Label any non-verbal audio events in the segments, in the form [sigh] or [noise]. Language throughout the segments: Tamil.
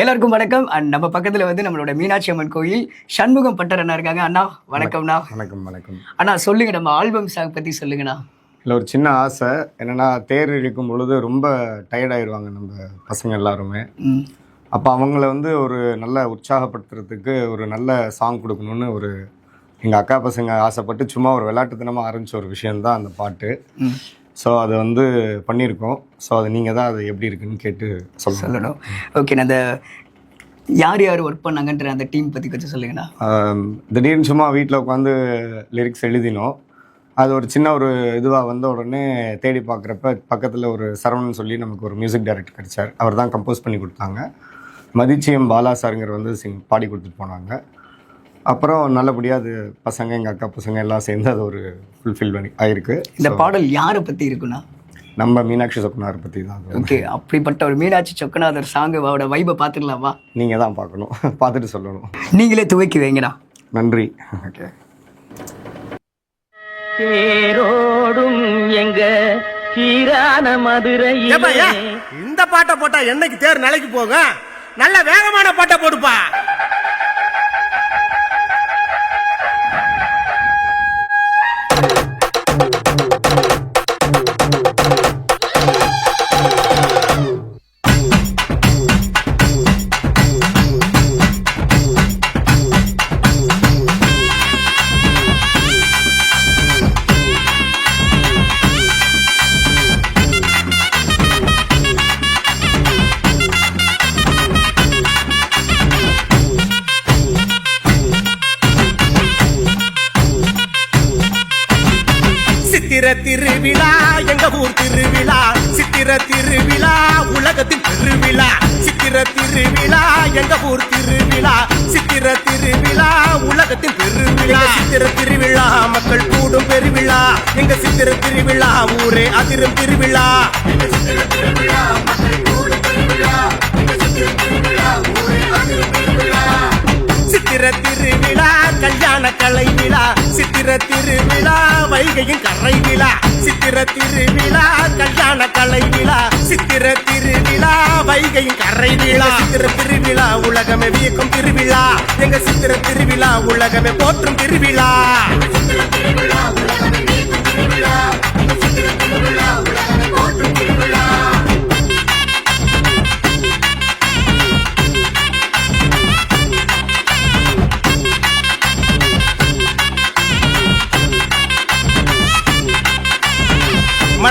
எல்லாருக்கும் வணக்கம். அண்ட் நம்ம பக்கத்துல வந்து நம்மளோட மீனாட்சி அம்மன் கோயில் சண்முகம் பட்டர் அண்ணா இருக்காங்க. அண்ணா வணக்கம்ண்ணா. வணக்கம் வணக்கம் அண்ணா சொல்லுங்க. நம்ம ஆல்பம் சாங் பத்தி சொல்லுங்கண்ணா. இல்லை ஒரு சின்ன ஆசை. என்னென்னா தேர் இழுக்கும் பொழுது ரொம்ப ஆயிருவாங்க நம்ம பசங்க எல்லாருமே. அப்போ அவங்கள வந்து ஒரு நல்ல உற்சாகப்படுத்துறதுக்கு ஒரு நல்ல சாங் கொடுக்கணும்னு ஒரு எங்கள் அக்கா பசங்க ஆசைப்பட்டு சும்மா ஒரு விளையாட்டுத்தனமாக ஆரம்பிச்ச ஒரு விஷயந்தான் அந்த பாட்டு. ஸோ அதை வந்து பண்ணியிருக்கோம். ஸோ அது நீங்கள் தான் அது எப்படி இருக்குன்னு கேட்டு சொல்லணும். சொல்லணும் ஓகே அந்த யார் யார் ஒர்க் பண்ணாங்கன்ற அந்த டீம் பத்தி கொஞ்சம் சொல்லுங்கண்ணா. திடீர்னு சும்மா வீட்டில் உட்காந்து லிரிக்ஸ் எழுதினோம். அது ஒரு சின்ன ஒரு இதுவாக வந்த உடனே தேடி பார்க்குறப்ப பக்கத்தில் ஒரு சரவணன் சொல்லி நமக்கு ஒரு மியூசிக் டைரக்டர் கிடைச்சார். அவர் தான் கம்போஸ் பண்ணி கொடுத்தாங்க. மதிச்சியம் பாலா சாருங்கிற வந்து சிங் பாடி கொடுத்துட்டு போனாங்க. அப்புறம் நல்லபடியாக அது பசங்க எங்கள் அக்கா பசங்க எல்லாம் சேர்ந்து அது ஒரு ஃபுல்ஃபில் பண்ணி ஆயிருக்கு. இந்த பாடல் யாரை பத்தி இருக்குண்ணா? நம்ம மீனாட்சி சொக்குனார் பற்றி தான் ஓகே அப்படிப்பட்ட ஒரு மீனாட்சி சொக்கநாதர் சாங்கோட வைபை பார்த்துக்கலாமா? நீங்கள் தான் பார்க்கணும். [laughs] பார்த்துட்டு சொல்லணும். நீங்களே துவக்கி வைங்கண்ணா. நன்றி. ஓகே. தேரோடும் எங்க சீரான ஏன்? இந்த பாட்டை போட்டா என்னைக்கு தேர் நிலைக்கு போகும்? நல்ல வேகமான பாட்டை போடுப்பா. சித்திர திருவிழா எங்க ஊர் திருவிழா சித்திர திருவிழா உலகத்தின் திருவிழா சித்திர திருவிழா எங்க ஊர் திருவிழா சித்திர திருவிழா உலகத்தின் பெருவிழா சித்திர திருவிழா மக்கள் கூடும் பெருவிழா எங்க சித்திர திருவிழா ஊரே அதிரும் திருவிழா சித்திர திருவிழா கல்யாண கலை விழா சித்திர திருவிழா வைகையின் கரை விழா சித்திர திருவிழா கல்யாண கலை விழா சித்திர திருவிழா வைகையின் கரை விழா சித்திர திருவிழா உலகமே வியக்கும் திருவிழா. எங்க சித்திர திருவிழா உலகமே போற்றும் திருவிழா.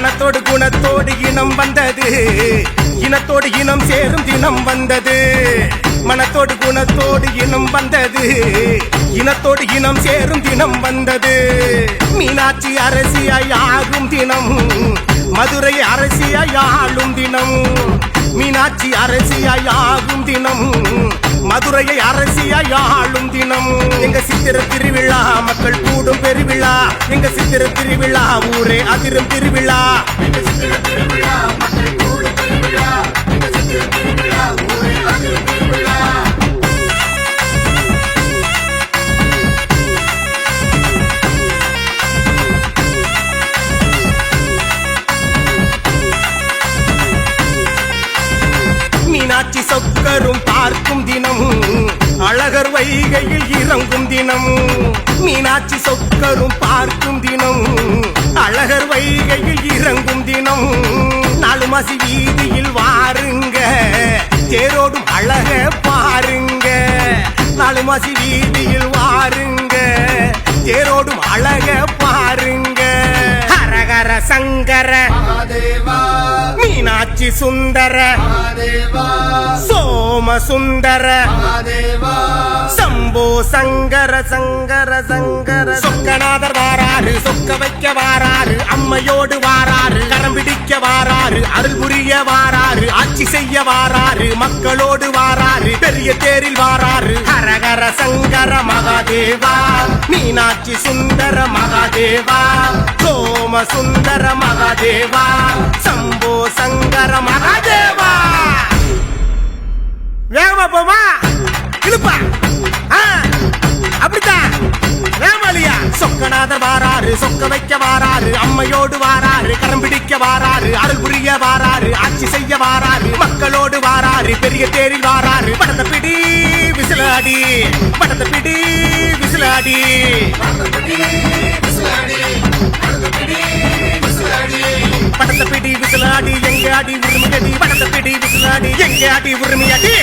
மனத்தோடு குணத்தோடு இனம் வந்தது. இனத்தோடு இனம் சேரும் தினம் வந்தது. மனத்தோடு குணத்தோடு இனம் வந்தது. இனத்தோடு இனம் சேரும் தினம் வந்தது. மீனாட்சி அரசியாய் ஆகும் தினம். மதுரை அரசியாய் ஆளும் தினம். ஆட்சி அரசியாய் ஆகும் தினம். மதுரையை அரசியாய் ஆளும் தினம். எங்க சித்திர திருவிழா மக்கள் கூடும் பெருவிழா. எங்க சித்திர திருவிழா ஊரே அதிரும் திருவிழா. அழகர் வைகையில் இறங்கும் தினம் மீனாட்சி சொக்கரும் பார்க்கும் தினம் அழகர் வைகையில் இறங்கும் தினம். நாலு மாசி வீதியில் வாருங்க தேரோடும் அழக பாருங்க. நாலு மாசி வீதியில் வாருங்க தேரோடும் அழக பாருங்க. ஹரஹர சங்கர மீனாட்சி சுந்தர சோம சுந்தர சம்போ சங்கர சங்கர சங்கர. சொக்கநாதர் வாராரு சொக்க வைக்க வாராரு அம்மையோடு வாராரு கரம் பிடிக்க வாராரு அருள் புரிய வாராரு ஆட்சி செய்ய வாராரு மக்களோடு வாராரு பெரிய தேரில் வாராரு ஹரஹர சங்கர மகாதேவா. மீனாட்சி சுந்தர மகாதேவா. சோம சுந்தர மகாதேவா சம்போ சங்கர மகாதேவா. வேகமா போமா? இழுப்பா. ஆ, அப்படித்தான் வாராரு சொக்க வைக்க வாராரு அம்மையோடு வாராரு கரம் பிடிக்க வாராரு அருள் புரிய வாராரு ஆட்சி செய்ய வாராரு மக்களோடு வாராரு பெரிய தேரில் வாராரு. படத்தை பிடி விசிலாடி படத்தை பிடி விசிலாடி பிடி விசிலாடி எங்க அடி உரிமையடி வடத்த பிடி விசிலாடி எங்க அடி உரிமையடி?